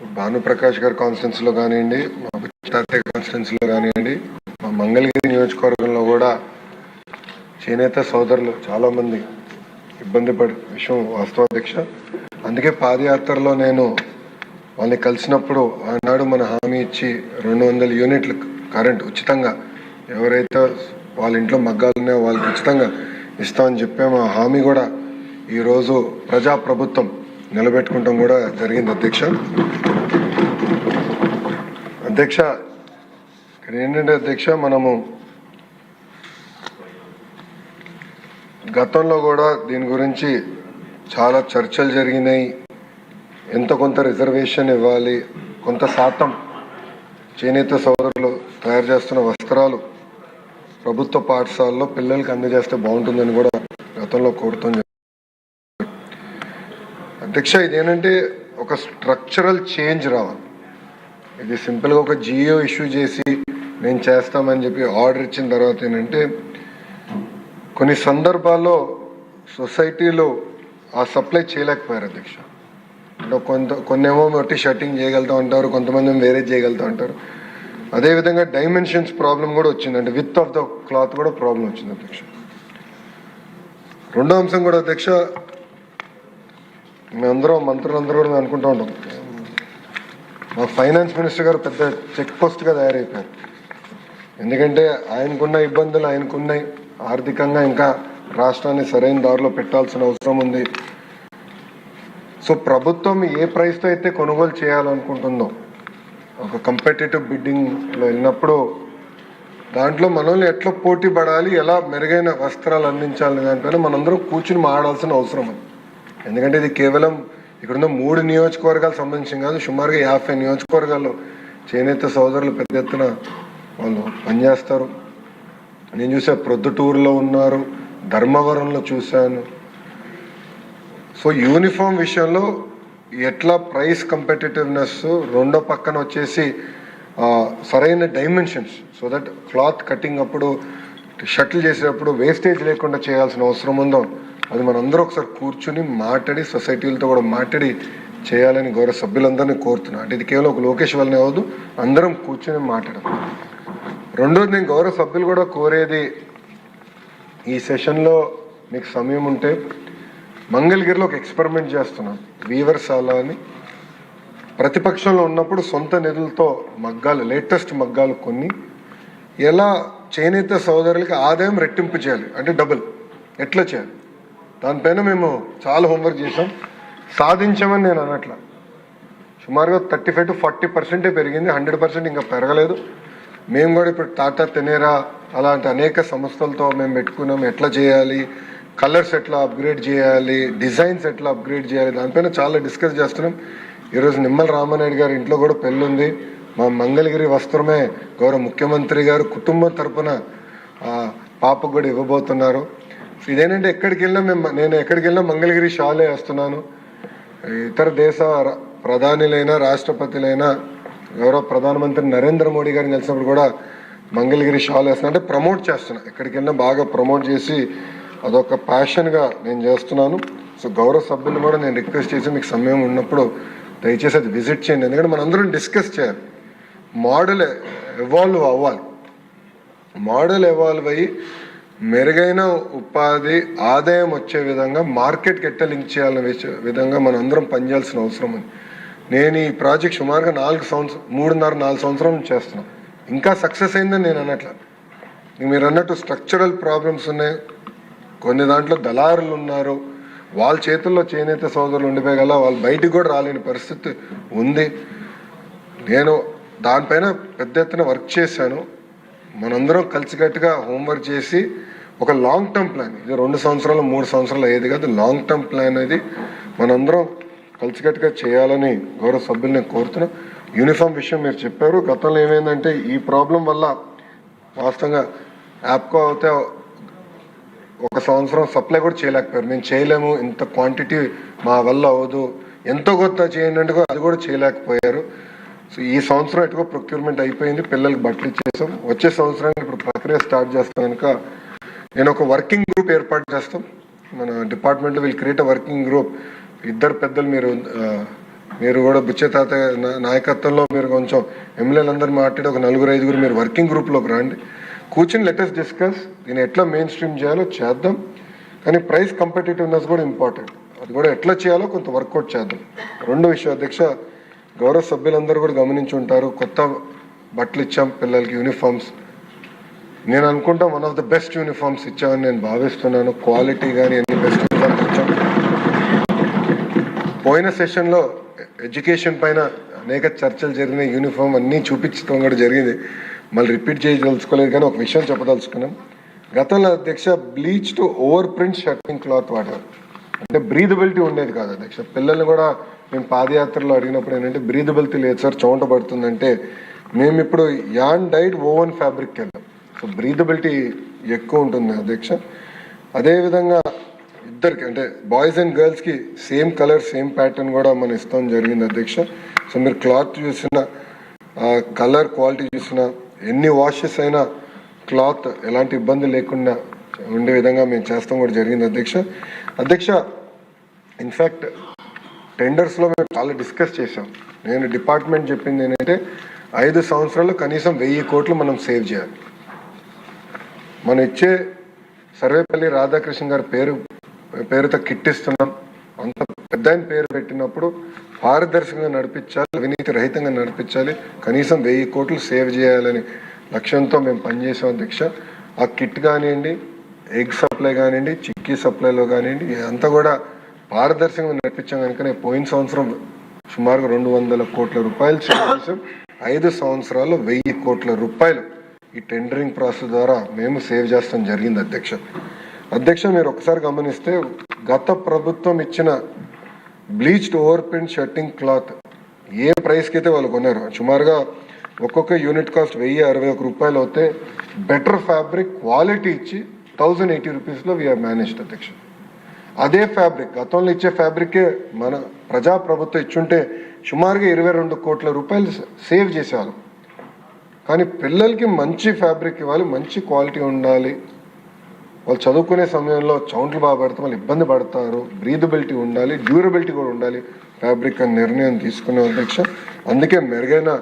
భానుప్రకాష్ గారి కాన్స్టిట్యున్సీలో కానివ్వండి మా బుచ్చార్తే కాన్స్టిట్యున్సీలో కానివ్వండి మా మంగళగిరి నియోజకవర్గంలో కూడా చేనేత సోదరులు చాలామంది ఇబ్బంది పడి విషయం వాస్తవాధ్యక్ష అందుకే పాదయాత్రలో నేను వాళ్ళని కలిసినప్పుడు ఆనాడు మన హామీ ఇచ్చి రెండు వందల యూనిట్లు కరెంట్ ఉచితంగా ఎవరైతే వాళ్ళ ఇంట్లో మగ్గాలు ఉన్నాయో వాళ్ళకి ఉచితంగా ఇస్తామని చెప్పాము ఆ హామీ కూడా ఈరోజు ప్రజా ప్రభుత్వం నిలబెట్టుకుంటాం కూడా జరిగింది అధ్యక్ష. అధ్యక్ష ఇక్కడ ఏంటంటే అధ్యక్ష మనము గతంలో కూడా దీని గురించి చాలా చర్చలు జరిగినాయి. ఎంత కొంత రిజర్వేషన్ ఇవ్వాలి కొంత శాతం చేనేత సోదరులు తయారు చేస్తున్న వస్త్రాలు ప్రభుత్వ పాఠశాలలో పిల్లలకి అందజేస్తే బాగుంటుందని కూడా గతంలో కోరుతుంది. అధ్యక్ష ఇదేంటంటే ఒక స్ట్రక్చరల్ చేంజ్ రావాలి. ఇది సింపుల్గా ఒక జియో ఇష్యూ చేసి నేను చేస్తామని చెప్పి ఆర్డర్ ఇచ్చిన తర్వాత ఏంటంటే కొన్ని సందర్భాల్లో సొసైటీలో ఆ సప్లై చేయలేకపోయారు అధ్యక్ష. అంటే కొంత కొన్నేమో మట్టి షర్టింగ్ చేయగలుగుతా ఉంటారు కొంతమంది వేరే చేయగలుగుతూ ఉంటారు. అదేవిధంగా డైమెన్షన్స్ ప్రాబ్లం కూడా వచ్చింది. అంటే విత్ ఆఫ్ ద క్లాత్ కూడా ప్రాబ్లం వచ్చింది అధ్యక్ష. రెండో అంశం కూడా అధ్యక్ష మేమందరం మంత్రులందరూ కూడా మేము అనుకుంటూ ఉంటాం. మా ఫైనాన్స్ మినిస్టర్ గారు పెద్ద చెక్ పోస్ట్గా తయారైపోయారు. ఎందుకంటే ఆయనకున్న ఇబ్బందులు ఆయనకున్నాయి. ఆర్థికంగా ఇంకా రాష్ట్రాన్ని సరైన దారిలో పెట్టాల్సిన అవసరం ఉంది. సో ప్రభుత్వం ఏ ప్రైస్తో అయితే కొనుగోలు చేయాలనుకుంటుందో ఒక కంపెటేటివ్ బిడ్డింగ్లో వెళ్ళినప్పుడు దాంట్లో మనల్ని ఎట్లా పోటీ పడాలి ఎలా మెరుగైన వస్త్రాలు అందించాలి దానిపైన మనందరం కూర్చుని మాడాల్సిన అవసరం ఉంది. ఎందుకంటే ఇది కేవలం ఇక్కడున్న మూడు నియోజకవర్గాలు సంబంధించిన కాదు సుమారుగా యాభై నియోజకవర్గాల్లో చేనేత సోదరులు పెద్ద ఎత్తున వాళ్ళు పనిచేస్తారు. నేను చూసా ప్రొద్దుటూరులో ఉన్నారు ధర్మవరంలో చూశాను. సో యూనిఫామ్ విషయంలో ఎట్లా ప్రైస్ కంపెటేటివ్నెస్ రెండో పక్కన వచ్చేసి సరైన dimensions so that cloth cutting అప్పుడు షటిల్ చేసేటప్పుడు వేస్టేజ్ లేకుండా చేయాల్సిన అవసరం ఉందో అది మనందరూ ఒకసారి కూర్చుని మాట్లాడి సొసైటీలతో కూడా మాట్లాడి చేయాలని గౌరవ సభ్యులందరినీ కోరుతున్నాను. అంటే ఇది కేవలం ఒక లోకేష్ వల్లనే అవ్వదు అందరం కూర్చొని మాట్లాడడం రెండోది నేను గౌరవ సభ్యులు కూడా కోరేది ఈ సెషన్లో మీకు సమయం ఉంటే మంగళగిరిలో ఒక ఎక్స్పెరిమెంట్ చేస్తున్నాం. వీవర్శాల అని. ప్రతిపక్షంలో ఉన్నప్పుడు సొంత నిధులతో మగ్గాలు లేటెస్ట్ మగ్గాలు కొన్ని. ఎలా చేనేత సోదరులకి ఆదాయం రెట్టింపు చేయాలి? అంటే డబుల్ ఎట్లా చేయాలి? దానిపైన మేము చాలా హోంవర్క్ చేసాం సాధించామని నేను అనట్లా. సుమారుగా థర్టీ ఫైవ్ టు ఫార్టీ పర్సెంటే పెరిగింది. హండ్రెడ్ పర్సెంట్ ఇంకా పెరగలేదు. మేము కూడా ఇప్పుడు టాటా తెనేరా అలాంటి అనేక సంస్థలతో మేము పెట్టుకున్నాం. ఎట్లా చేయాలి? కలర్స్ ఎట్లా అప్గ్రేడ్ చేయాలి. డిజైన్స్ ఎట్లా అప్గ్రేడ్ చేయాలి. దానిపైన చాలా డిస్కస్ చేస్తున్నాం. ఈరోజు నిమ్మల రామానాయుడు గారి ఇంట్లో కూడా పెళ్ళి ఉంది. మా మంగళగిరి వస్త్రమే గౌరవ ముఖ్యమంత్రి గారు కుటుంబం తరపున ఆ, పాపకు కూడా ఇవ్వబోతున్నారు. ఇదేంటంటే ఎక్కడికి వెళ్ళినా మేము నేను ఎక్కడికి వెళ్ళినా మంగళగిరి షాలే వేస్తున్నాను. ఇతర దేశ ప్రధానిలైనా ప్రధానులైనా రాష్ట్రపతులైనా గౌరవ ప్రధానమంత్రి నరేంద్ర మోడీ గారిని కలిసినప్పుడు కూడా మంగళగిరి షాల్ వేస్తున్నా. అంటే ప్రమోట్ చేస్తున్నా. ఎక్కడికి వెళ్ళినా బాగా ప్రమోట్ చేసి అదొక ప్యాషన్గా నేను చేస్తున్నాను. సో గౌరవ సభ్యులు కూడా నేను రిక్వెస్ట్ చేసి మీకు సమయం ఉన్నప్పుడు దయచేసి అది విజిట్ చేయండి. ఎందుకంటే మనందరం డిస్కస్ చేయాలి. మోడల్ ఎవాల్వ్ అవ్వాలి. మోడల్ ఎవాల్వ్ అయ్యి మెరుగైన ఉపాధి ఆదాయం వచ్చే విధంగా మార్కెట్కి ఎట్ట లింక్ చేయాలనే విధంగా మనం అందరం పనిచేయాల్సిన అవసరం ఉంది. నేను ఈ ప్రాజెక్ట్ సుమారుగా నాలుగు సంవత్సరం మూడున్నర నాలుగు సంవత్సరం చేస్తున్నాను ఇంకా సక్సెస్ అయిందని నేను అనట్లా. మీరు అన్నట్టు స్ట్రక్చరల్ ప్రాబ్లమ్స్ ఉన్నాయి. కొన్ని దాంట్లో దళారులు ఉన్నారు. వాళ్ళ చేతుల్లో చేనేత సోదరులు ఉండిపోయగల వాళ్ళు బయటికి కూడా రాలేని పరిస్థితి ఉంది. నేను దానిపైన పెద్ద ఎత్తున వర్క్ చేశాను. మనందరం కలిసికట్టుగా హోంవర్క్ చేసి ఒక లాంగ్ టర్మ్ ప్లాన్ ఇది రెండు సంవత్సరాలు మూడు సంవత్సరాలు అయ్యేది కాదు. లాంగ్ టర్మ్ ప్లాన్ అనేది మనందరం కలిసికట్టుగా చేయాలని గౌరవ సభ్యులు నేను కోరుతున్నాను యూనిఫామ్ విషయం మీరు చెప్పారు. గతంలో ఏమైందంటే ఈ ప్రాబ్లం వల్ల వాస్తవంగా యాప్కో అయితే ఒక సంవత్సరం సప్లై కూడా చేయలేకపోయారు. మేము చేయలేము. ఇంత క్వాంటిటీ మా వల్ల అవ్వదు. ఎంతో కొత్త చేయండి అది కూడా చేయలేకపోయారు. సో ఈ సంవత్సరం ఎటుకో ప్రొక్యూర్మెంట్ అయిపోయింది. పిల్లలకి బట్టలు ఇచ్చేసాం. వచ్చే సంవత్సరానికి ఇప్పుడు ప్రక్రియ స్టార్ట్ చేస్తాం. కనుక నేను ఒక వర్కింగ్ గ్రూప్ ఏర్పాటు చేస్తాం. మన డిపార్ట్మెంట్లో విల్ క్రియేట్ వర్కింగ్ గ్రూప్. ఇద్దరు పెద్దలు మీరు మీరు కూడా బుచ్చే తాత నాయకత్వంలో మీరు కొంచెం ఎమ్మెల్యేలందరూ మాట్లాడి ఒక నలుగురు ఐదుగురు మీరు వర్కింగ్ గ్రూప్లోకి రండి. కూర్చుని లెటెస్ట్ డిస్కస్ దీన్ని ఎట్లా మెయిన్ స్ట్రీమ్ చేయాలో చేద్దాం. కానీ ప్రైస్ కంపిటేటివ్నెస్ కూడా ఇంపార్టెంట్ అది కూడా ఎట్లా చేయాలో కొంత వర్కౌట్ చేద్దాం. రెండో విషయం అధ్యక్ష గౌరవ సభ్యులందరూ కూడా గమనించి ఉంటారు. కొత్త బట్టలు ఇచ్చాం పిల్లలకి యూనిఫామ్స్ నేను అనుకుంటా one of the best uniforms ఇచ్చామని నేను భావిస్తున్నాను. క్వాలిటీ కానీ అన్ని బెస్ట్ యూనిఫామ్స్ ఇచ్చాం. పోయిన సెషన్లో ఎడ్యుకేషన్ పైన అనేక చర్చలు జరిగిన యూనిఫామ్ అన్నీ చూపించడం కూడా జరిగింది. మళ్ళీ రిపీట్ చేయదలుచుకోలేదు కానీ ఒక విషయం చెప్పదలుచుకున్నాం. గతంలో అధ్యక్ష bleach to over print shirting cloth వాడారు. అంటే బ్రీదబిలిటీ ఉండేది కాదు అధ్యక్ష. పిల్లల్ని కూడా మేము పాదయాత్రలో అడిగినప్పుడు ఏంటంటే బ్రీదబిలిటీ లేదు సార్ చోంట పడుతుందంటే. మేము ఇప్పుడు యాన్ డైట్ ఓవన్ ఫ్యాబ్రిక్ వెళ్ళాం. బ్రీదబిలిటీ ఎక్కువ ఉంటుంది అధ్యక్ష. అదేవిధంగా ఇద్దరికి అంటే బాయ్స్ అండ్ గర్ల్స్కి సేమ్ కలర్ సేమ్ ప్యాటర్న్ కూడా మనం ఇస్తాం జరిగింది అధ్యక్ష. సో మీరు క్లాత్ చూసిన కలర్ క్వాలిటీ చూసిన ఎన్ని వాషెస్ అయినా క్లాత్ ఎలాంటి ఇబ్బంది లేకుండా ఉండే విధంగా మేము చేస్తాం కూడా జరిగింది అధ్యక్ష. అధ్యక్ష ఇన్ఫ్యాక్ట్ టెండర్స్లో మేము చాలా డిస్కస్ చేసాం నేను డిపార్ట్మెంట్ చెప్పింది ఏంటంటే ఐదు సంవత్సరాలు కనీసం వెయ్యి కోట్లు మనం సేవ్ చేయాలి. మనం ఇచ్చే సర్వేపల్లి రాధాకృష్ణ గారి పేరు పేరుతో కిట్టిస్తున్నాం. అంత పెద్ద పేరు పెట్టినప్పుడు పారదర్శకంగా నడిపించాలి అవినీతి రహితంగా నడిపించాలి. కనీసం వెయ్యి కోట్లు సేవ్ చేయాలని లక్ష్యంతో మేము పనిచేసాం అధ్యక్ష. ఆ కిట్ కానివ్వండి ఎగ్ సప్లై కానివ్వండి చిక్కీ సప్లైలో కానివ్వండి అంతా కూడా పారదర్శకంగా నడిపించాం కనుకనే పోయిన సంవత్సరం సుమారుగా రెండు వందల కోట్ల రూపాయలు చేయాల్సి చేసాం ఐదు సంవత్సరాల్లో వెయ్యి కోట్ల రూపాయలు ఈ టెండరింగ్ ప్రాసెస్ ద్వారా మేము సేవ్ చేస్తాం జరిగింది అధ్యక్ష. అధ్యక్ష మీరు ఒకసారి గమనిస్తే గత ప్రభుత్వం ఇచ్చిన bleached over print shirting cloth ఏ ప్రైస్కి అయితే వాళ్ళు కొన్నారు సుమారుగా ఒక్కొక్క యూనిట్ కాస్ట్ వెయ్యి అరవై ఒక రూపాయలు అవుతే బెటర్ ఫ్యాబ్రిక్ క్వాలిటీ ఇచ్చి థౌజండ్ ఎయిటీ రూపీస్లో వీఆర్ మేనేజ్డ్ అధ్యక్ష. అదే ఫ్యాబ్రిక్ గతంలో ఇచ్చే ఫ్యాబ్రికే మన ప్రజా ప్రభుత్వం ఇచ్చుంటే సుమారుగా ఇరవై రెండు కోట్ల రూపాయలు సేవ్ చేసేవాళ్ళం. కానీ పిల్లలకి మంచి ఫ్యాబ్రిక్ ఇవ్వాలి మంచి క్వాలిటీ ఉండాలి. వాళ్ళు చదువుకునే సమయంలో చౌంట్లు బాగా పడితే వాళ్ళు ఇబ్బంది పడతారు. బ్రీదబిలిటీ ఉండాలి డ్యూరబిలిటీ కూడా ఉండాలి. ఫ్యాబ్రిక్ అని నిర్ణయం తీసుకునే అధ్యక్ష. అందుకే మెరుగైన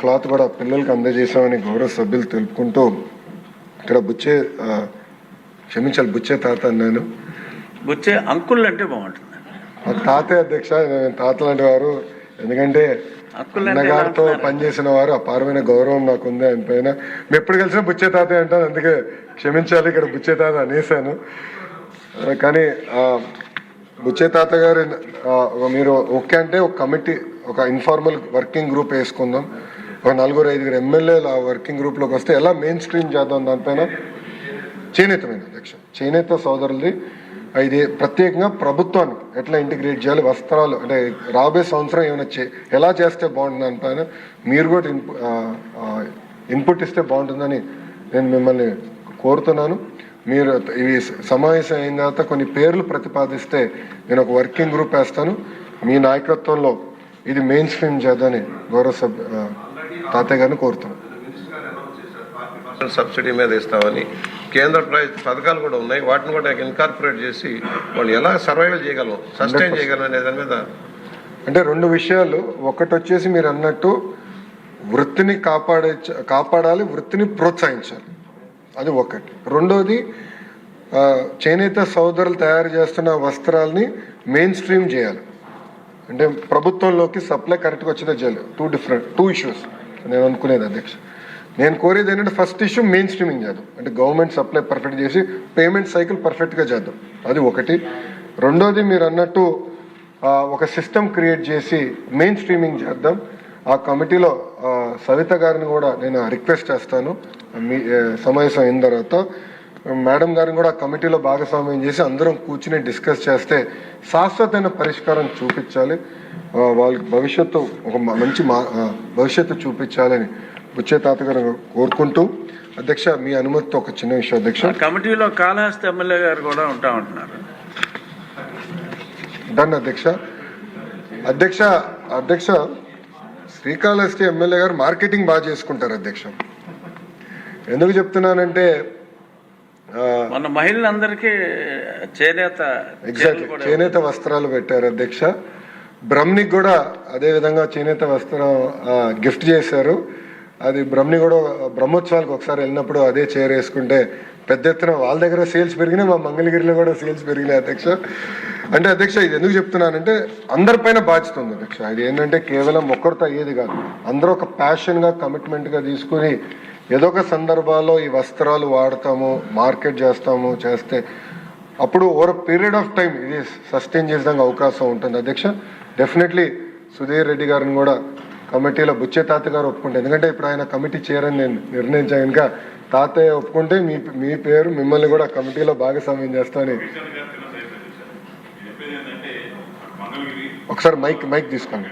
క్లాత్ కూడా పిల్లలకి అందజేసామని గౌరవ సభ్యులు తెలుపుకుంటూ ఇక్కడ బుచ్చే క్షమించాలి బుచ్చే తాత అన్నాను. వచ్చే అంకుల్ అంటే బాగుంటుంది. తాతే అధ్యక్ష నేను తాత లాంటి వారు. ఎందుకంటే అన్నగారితో? పనిచేసిన వారు అపారమైన గౌరవం నాకు ఉంది ఆయన పైన ఎప్పుడు కలిసినా బుచ్చే తాతే అంటాను అందుకే క్షమించాలి ఇక్కడ బుచ్చే తాత అనేసాను కానీ బుచ్చే తాత గారు మీరు ఓకే అంటే ఒక కమిటీ ఒక ఇన్ఫార్మల్ వర్కింగ్ గ్రూప్ వేసుకుందాం. ఒక నలుగురు ఐదుగురు ఎమ్మెల్యేలు ఆ వర్కింగ్ గ్రూప్లోకి వస్తే ఎలా మెయిన్ స్ట్రీమ్ చేద్దాం దానిపైన? చేనేతమైన అధ్యక్ష. చేనేత సోదరులది ఇది ప్రత్యేకంగా ప్రభుత్వానికి ఎట్లా ఇంటిగ్రేట్ చేయాలి వస్త్రాలు అంటే రాబోయే సంవత్సరం ఏమైనా చే ఎలా చేస్తే బాగుంటుంది పైన మీరు కూడా ఇన్పుట్ ఇస్తే బాగుంటుందని నేను మిమ్మల్ని కోరుతున్నాను. మీరు ఇవి సమావేశం అయిన తర్వాత కొన్ని పేర్లు ప్రతిపాదిస్తే నేను ఒక వర్కింగ్ గ్రూప్ వేస్తాను. మీ నాయకత్వంలో ఇది మెయిన్ స్ట్రీమ్ చేద్దని గౌరవ సభ్య తాతయ్య గారిని కోరుతున్నాను. సబ్సిడీ మీద ఇస్తామని కేంద్ర పథకాలు కూడా ఉన్నాయి. వాటిని కూడా ఇన్కార్పొరేట్ చేసి వాళ్ళు ఎలా సర్వైవల్ చేయగలం సస్టైన్ చేయగలం అనే దాని మీద అంటే రెండు విషయాలు. ఒకటి వచ్చేసి మీరు అన్నట్టు వృత్తిని కాపాడే కాపాడాలి వృత్తిని ప్రోత్సహించాలి. అది ఒకటి. రెండోది చేనేత సోదరులు తయారు చేస్తున్న వస్త్రాల్ని మెయిన్ స్ట్రీమ్ చేయాలి. అంటే ప్రభుత్వంలోకి సప్లై కరెక్ట్గా వచ్చేదే చేయాలి టూ డిఫరెంట్ టూ ఇష్యూస్ నేను అనుకునేది అధ్యక్ష. నేను కోరేది ఏంటంటే ఫస్ట్ ఇష్యూ మెయిన్ స్ట్రీమింగ్ చేద్దాం. అంటే గవర్నమెంట్ సప్లై పర్ఫెక్ట్ చేసి పేమెంట్ సైకిల్ పర్ఫెక్ట్గా చేద్దాం. అది ఒకటి. రెండోది మీరు అన్నట్టు ఒక సిస్టమ్ క్రియేట్ చేసి మెయిన్ స్ట్రీమింగ్ చేద్దాం. ఆ కమిటీలో సవిత గారిని కూడా నేను రిక్వెస్ట్ చేస్తాను. మీ సమావేశం అయిన తర్వాత మేడం గారిని కూడా ఆ కమిటీలో భాగస్వామ్యం చేసి అందరం కూర్చుని డిస్కస్ చేస్తే శాశ్వతమైన పరిష్కారం చూపించాలి. వాళ్ళకి భవిష్యత్తు ఒక మంచి మా భవిష్యత్తు చూపించాలని బుచ్చే తాత గారు కోరుకుంటూ అధ్యక్ష మీ అనుమతితో ఒక చిన్న విషయం అధ్యక్ష. కమిటీలో కాళహస్తి ఎమ్మెల్యే గారు కూడా ఉంటా ఉంటున్నారు. డన్ అధ్యక్ష. అధ్యక్ష అధ్యక్ష శ్రీకాళహస్తి ఎమ్మెల్యే గారు మార్కెటింగ్ బాగా చేసుకుంటారు అధ్యక్ష. ఎందుకు చెప్తున్నానంటే మన మహిళలందరికీ చేనేత కూడా చేనేత వస్త్రాలు పెట్టారు అధ్యక్ష. బ్రహ్మనికి కూడా అదే విధంగా చేనేత వస్త్రం గిఫ్ట్ చేశారు. అది బ్రహ్మని కూడా బ్రహ్మోత్సవాలకు ఒకసారి వెళ్ళినప్పుడు అదే చైర్ వేసుకుంటే పెద్ద ఎత్తున వాళ్ళ దగ్గర సేల్స్ పెరిగినాయి మా మంగళగిరిలో కూడా సేల్స్ పెరిగినాయి అధ్యక్ష. అంటే అధ్యక్ష ఇది ఎందుకు చెప్తున్నానంటే అందరిపైన బాధ్యత ఉంది అధ్యక్ష. ఇది ఏంటంటే కేవలం ఒక్కరితో అయ్యేది కాదు. అందరూ ఒక ప్యాషన్గా కమిట్మెంట్గా తీసుకుని ఏదో ఒక సందర్భాల్లో ఈ వస్త్రాలు వాడతాము మార్కెట్ చేస్తాము చేస్తే అప్పుడు ఓవర్ పీరియడ్ ఆఫ్ టైం ఇది సస్టైన్ చేసేదానికి అవకాశం ఉంటుంది అధ్యక్ష. డెఫినెట్లీ సుధీర్ రెడ్డి గారిని కూడా కమిటీలో బుచ్చే తాత గారు ఒప్పుకుంటే. ఎందుకంటే ఇప్పుడు ఆయన కమిటీ చేయరని నేను నిర్ణయించాను కనుక తాతయ్య ఒప్పుకుంటే మీ మీ పేరు మిమ్మల్ని కూడా కమిటీలో భాగస్వామ్యం చేస్తానని ఒకసారి మైక్ మైక్ తీసుకోండి.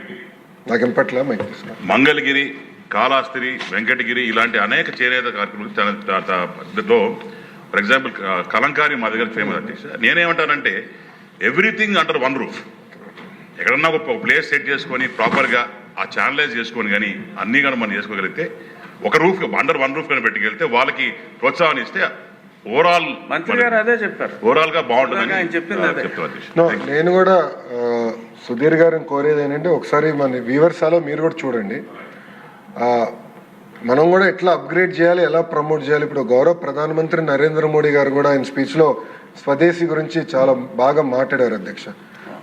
నాకు ఇంపట్ల మైక్ తీసుకోండి. మంగళగిరి కాళాస్త్రి వెంకటగిరి ఇలాంటి అనేక చేనేత కార్యక్రమాలు ఫర్ ఎగ్జాంపుల్ కలంకారి మా దగ్గర ఫేమస్ అధ్యక్ష నేనేమంటానంటే ఎవ్రీథింగ్ అండర్ వన్ రూఫ్. ఎక్కడన్నా ఒక ప్లేస్ సెట్ చేసుకొని ప్రాపర్గా ఆ ఛానలైజ్ చేసుకొని కానీ అన్నీ కానీ మనం చేసుకోగలిగితే ఒక రూఫ్ అండర్ వన్ రూఫ్ కానీ పెట్టుకెళ్తే వాళ్ళకి ప్రోత్సాహం ఇస్తే ఓవరాల్ మంత్రి గారు అదే చెప్పారు. ఓవరాల్గా నో నేను కూడా సుధీర్ గారిని కోరేది ఏంటంటే ఒకసారి మన వీవర్సాలో మీరు కూడా చూడండి. ఆ, మనం కూడా ఎట్లా అప్గ్రేడ్ చేయాలి ఎలా ప్రమోట్ చేయాలి? ఇప్పుడు గౌరవ ప్రధానమంత్రి నరేంద్ర మోడీ గారు కూడా ఆయన స్పీచ్లో స్వదేశీ గురించి చాలా బాగా మాట్లాడారు అధ్యక్ష.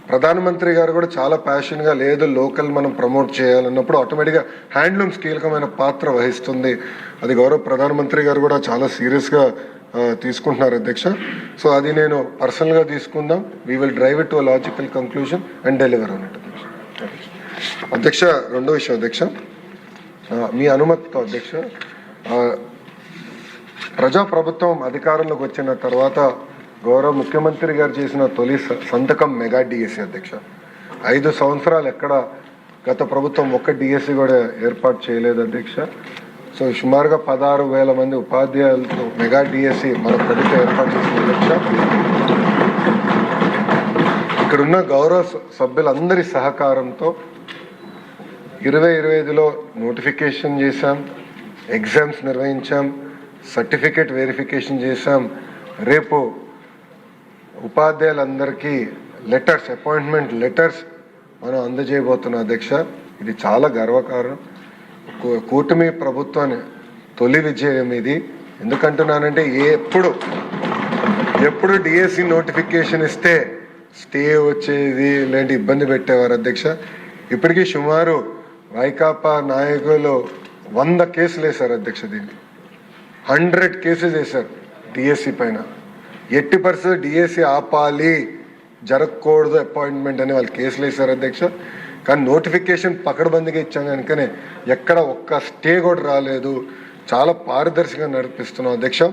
ప్రధానమంత్రి గారు కూడా చాలా ప్యాషన్గా లేదు లోకల్ మనం ప్రమోట్ చేయాలన్నప్పుడు ఆటోమేటిక్గా హ్యాండ్లూమ్స్ కీలకమైన పాత్ర వహిస్తుంది. అది గౌరవ ప్రధానమంత్రి గారు కూడా చాలా సీరియస్గా తీసుకుంటున్నారు అధ్యక్ష. సో అది నేను పర్సనల్గా తీసుకుందాం. We will drive it to logical conclusion and deliver అన్నట్టు అధ్యక్ష. రెండో విషయం అధ్యక్ష. మీ అనుమతితో అధ్యక్ష ప్రజాప్రభుత్వం అధికారంలోకి వచ్చిన తర్వాత గౌరవ ముఖ్యమంత్రి గారు చేసిన తొలి స- సంతకం మెగా డిఎస్సి అధ్యక్ష. ఐదు సంవత్సరాలు ఎక్కడ గత ప్రభుత్వం ఒక్క డిఎస్సి కూడా ఏర్పాటు చేయలేదు అధ్యక్ష. సో సుమారుగా పదహారు వేల మంది ఉపాధ్యాయులతో మెగా డిఎస్సి మన ప్రభుత్వం ఏర్పాటు చేసిన అధ్యక్ష. ఇక్కడున్న గౌరవ స- సభ్యులందరి సహకారంతో ఇరవై ఇరవై ఐదులో నోటిఫికేషన్ చేశాం ఎగ్జామ్స్ నిర్వహించాం సర్టిఫికేట్ వెరిఫికేషన్ చేశాం. రేపు ఉపాధ్యాయులందరికీ లెటర్స్ అపాయింట్మెంట్ లెటర్స్ మనం అందజేయబోతున్న అధ్యక్ష. ఇది చాలా గర్వకారణం. కూటమి ప్రభుత్వాన్ని తొలి విజయం ఇది. ఎందుకంటున్నానంటే ఎప్పుడు ఎప్పుడు డిఎస్సి నోటిఫికేషన్ ఇస్తే స్టే వచ్చేది ఇలాంటి ఇబ్బంది పెట్టేవారు అధ్యక్ష. ఇప్పటికీ సుమారు వైకాపా నాయకులు వంద కేసులు వేశారు అధ్యక్ష దీన్ని. హండ్రెడ్ కేసెస్ వేశారు డిఎస్సి పైన. ఎట్టి పరిస్థితి డిఎస్సి ఆపాలి. జరగకూడదు అపాయింట్మెంట్ అని వాళ్ళు కేసులు వేశారు అధ్యక్ష. కానీ నోటిఫికేషన్ పకడ్బందీగా ఇచ్చాం కనుకనే ఎక్కడ ఒక్క స్టే కూడా రాలేదు. చాలా పారదర్శకంగా నడిపిస్తున్నాం అధ్యక్ష.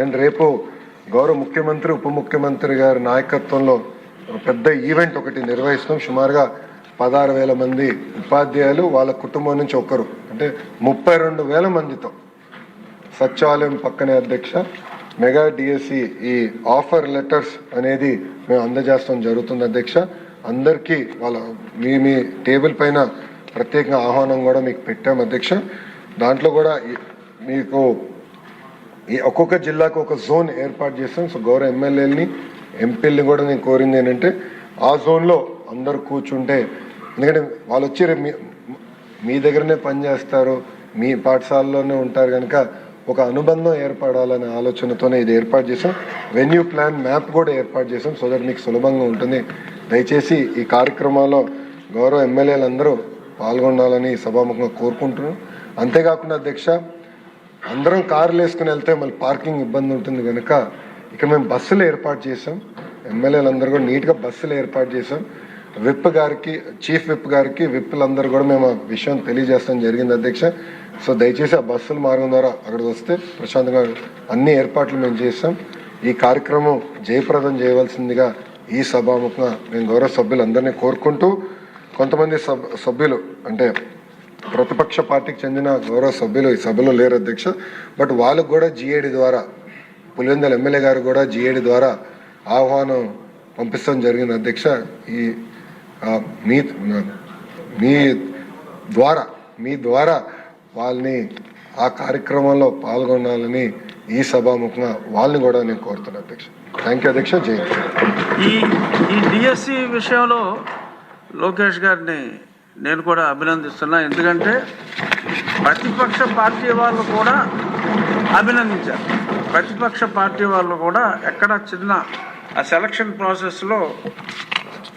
అండ్ రేపు గౌరవ ముఖ్యమంత్రి ఉప ముఖ్యమంత్రి గారి నాయకత్వంలో పెద్ద ఈవెంట్ ఒకటి నిర్వహిస్తాం సుమారుగా పదహారు వేల మంది ఉపాధ్యాయులు వాళ్ళ కుటుంబం నుంచి ఒకరు. అంటే ముప్పై రెండు వేల మందితో సచివాలయం పక్కనే అధ్యక్ష. మెగా డిఎస్సి ఈ ఆఫర్ లెటర్స్ అనేది మేము అందజేస్తాం జరుగుతుంది అధ్యక్ష. అందరికీ వాళ్ళ మీ మీ టేబుల్ పైన ప్రత్యేకంగా ఆహ్వానం కూడా మీకు పెట్టాం అధ్యక్ష. దాంట్లో కూడా మీకు ఈ ఒక్కొక్క జిల్లాకు ఒక జోన్ ఏర్పాటు చేస్తాం. సో గౌరవ ఎమ్మెల్యేలని ఎంపీలని కూడా నేను కోరింది ఏంటంటే ఆ జోన్లో అందరు కూర్చుంటే ఎందుకంటే వాళ్ళు వచ్చి మీ మీ దగ్గరనే పనిచేస్తారు మీ పాఠశాలలోనే ఉంటారు కనుక ఒక అనుబంధం ఏర్పడాలనే ఆలోచనతోనే ఇది ఏర్పాటు చేసాం వెన్యూ ప్లాన్ మ్యాప్ కూడా ఏర్పాటు చేసాం సో దట్ మీకు సులభంగా ఉంటుంది. దయచేసి ఈ కార్యక్రమాల్లో గౌరవ ఎమ్మెల్యేలందరూ పాల్గొనాలని సభాముఖంగా కోరుకుంటున్నాం. అంతేకాకుండా అధ్యక్ష అందరం కార్లు వేసుకుని వెళ్తే మళ్ళీ పార్కింగ్ ఇబ్బంది ఉంటుంది కనుక ఇక్కడ మేము బస్సులు ఏర్పాటు చేసాం ఎమ్మెల్యేలందరూ కూడా నీట్గా బస్సులు ఏర్పాటు చేసాం విప్ గారికి చీఫ్ విప్ గారికి విప్పులందరూ కూడా మేము ఆ విషయం తెలియజేస్తాం జరిగింది అధ్యక్ష. సో దయచేసి ఆ బస్సుల మార్గం ద్వారా అక్కడికి వస్తే ప్రశాంతంగా అన్ని ఏర్పాట్లు మేము చేస్తాం. ఈ కార్యక్రమం జయప్రదం చేయవలసిందిగా ఈ సభాముఖంగా మేము గౌరవ సభ్యులందరినీ కోరుకుంటూ కొంతమంది సభ్యులు అంటే ప్రతిపక్ష పార్టీకి చెందిన గౌరవ సభ్యులు ఈ సభలో లేరు అధ్యక్ష బట్ వాళ్ళకు కూడా జిఏడి ద్వారా పులివెందల ఎమ్మెల్యే గారు కూడా జిఏడి ద్వారా ఆహ్వానం పంపిస్తాం జరిగింది అధ్యక్ష. ఈ మీ మీ ద్వారా మీ ద్వారా వాళ్ళని ఆ కార్యక్రమంలో పాల్గొనాలని ఈ సభాముఖంగా వాళ్ళని కూడా నేను కోరుతున్నాను అధ్యక్ష. థ్యాంక్ యూ అధ్యక్ష. జై ఈ ఈ డిఎస్సి విషయంలో లోకేష్ గారిని నేను కూడా అభినందిస్తున్నా. ఎందుకంటే ప్రతిపక్ష పార్టీ వాళ్ళు కూడా అభినందించారు. ప్రతిపక్ష పార్టీ వాళ్ళు కూడా ఎక్కడ చిన్న ఆ సెలక్షన్ ప్రాసెస్లో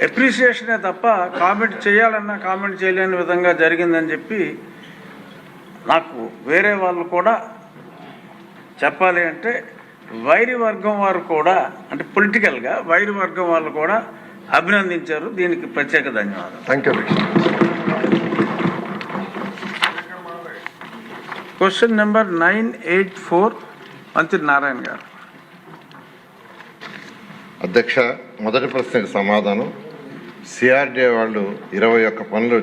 ఎప్రిసియేషనే తప్ప కామెంట్ చేయాలన్నా కామెంట్ చేయలేని విధంగా జరిగిందని చెప్పి నాకు వేరే వాళ్ళు కూడా చెప్పాలి అంటే వైరి వర్గం వారు కూడా అంటే పొలిటికల్గా వైరి వర్గం వాళ్ళు కూడా అభినందించారు. దీనికి ప్రత్యేక ధన్యవాదాలు. Thank you question number nine eight four మంత్రి నారాయణ గారు. అధ్యక్ష మొదటి ప్రశ్నకు సమాధానం. సిఆర్డీఏ వాళ్ళు ఇరవై ఒక్క పనులు